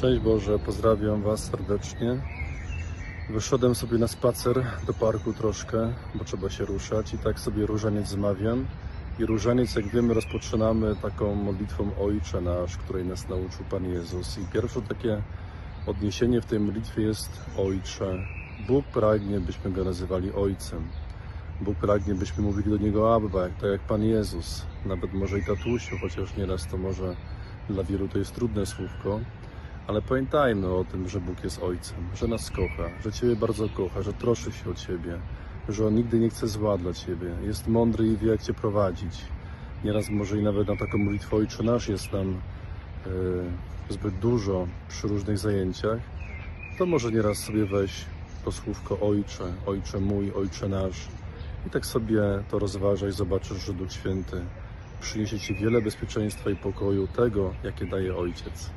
Szczęść Boże, pozdrawiam Was serdecznie. Wyszedłem sobie na spacer do parku troszkę, bo trzeba się ruszać i tak sobie różaniec zmawiam. I różaniec, jak wiemy, rozpoczynamy taką modlitwą Ojcze Nasz, której nas nauczył Pan Jezus. I pierwsze takie odniesienie w tej modlitwie jest Ojcze. Bóg pragnie, byśmy Go nazywali Ojcem. Bóg pragnie, byśmy mówili do Niego Abba, tak jak Pan Jezus. Nawet może i tatusiu, chociaż nieraz to może dla wielu to jest trudne słówko. Ale pamiętajmy o tym, że Bóg jest Ojcem, że nas kocha, że Ciebie bardzo kocha, że troszczy się o Ciebie, że On nigdy nie chce zła dla Ciebie, jest mądry i wie, jak Cię prowadzić. Nieraz może i nawet na taką modlitwę Ojcze Nasz jest nam e, zbyt dużo przy różnych zajęciach, to może nieraz sobie weź to słówko Ojcze, Ojcze mój, Ojcze nasz i tak sobie to rozważaj, zobaczysz, że Duch Święty przyniesie Ci wiele bezpieczeństwa i pokoju tego, jakie daje Ojciec.